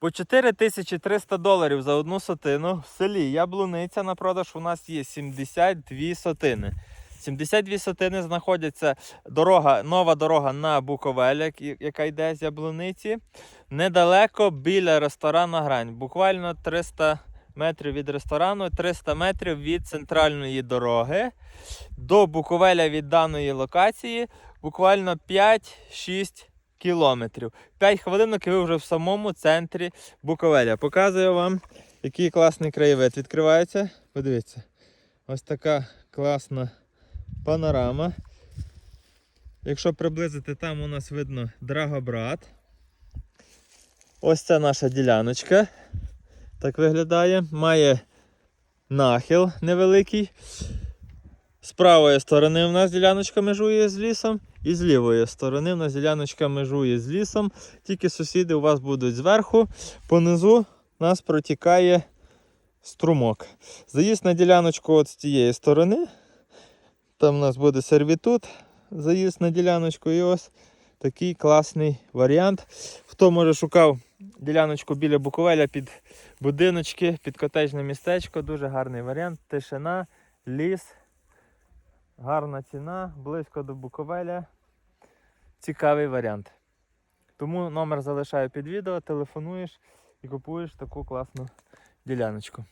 По 4300 доларів за одну сотину в селі Яблуниця на продаж у нас є 72 сотини. 72 сотини знаходяться дорога, нова дорога на Буковель, яка йде з Яблуниці. Недалеко біля ресторану Грань. Буквально 300 метрів від ресторану, 300 метрів від центральної дороги. До Буковеля від даної локації буквально 5-6 кілометрів. 5 хвилинок і ви вже в самому центрі Буковеля. Показую вам, який класний краєвид відкривається. Подивіться, ось така класна панорама. Якщо приблизити, там у нас видно Драгобрат. Ось це наша діляночка. Так виглядає. Має нахил невеликий. З правої сторони у нас діляночка межує з лісом, і з лівої сторони у нас діляночка межує з лісом. Тільки сусіди у вас будуть зверху. Понизу нас протікає струмок. Заїзд на діляночку от з тієї сторони. Там у нас буде сервітут. Заїзд на діляночку. І ось такий класний варіант. Хто може шукав діляночку біля Буковеля під будиночки, під котежне містечко. Дуже гарний варіант. Тишина, ліс. Гарна ціна, близько до Буковеля. Цікавий варіант. Тому номер залишаю під відео, телефонуєш і купуєш таку класну діляночку.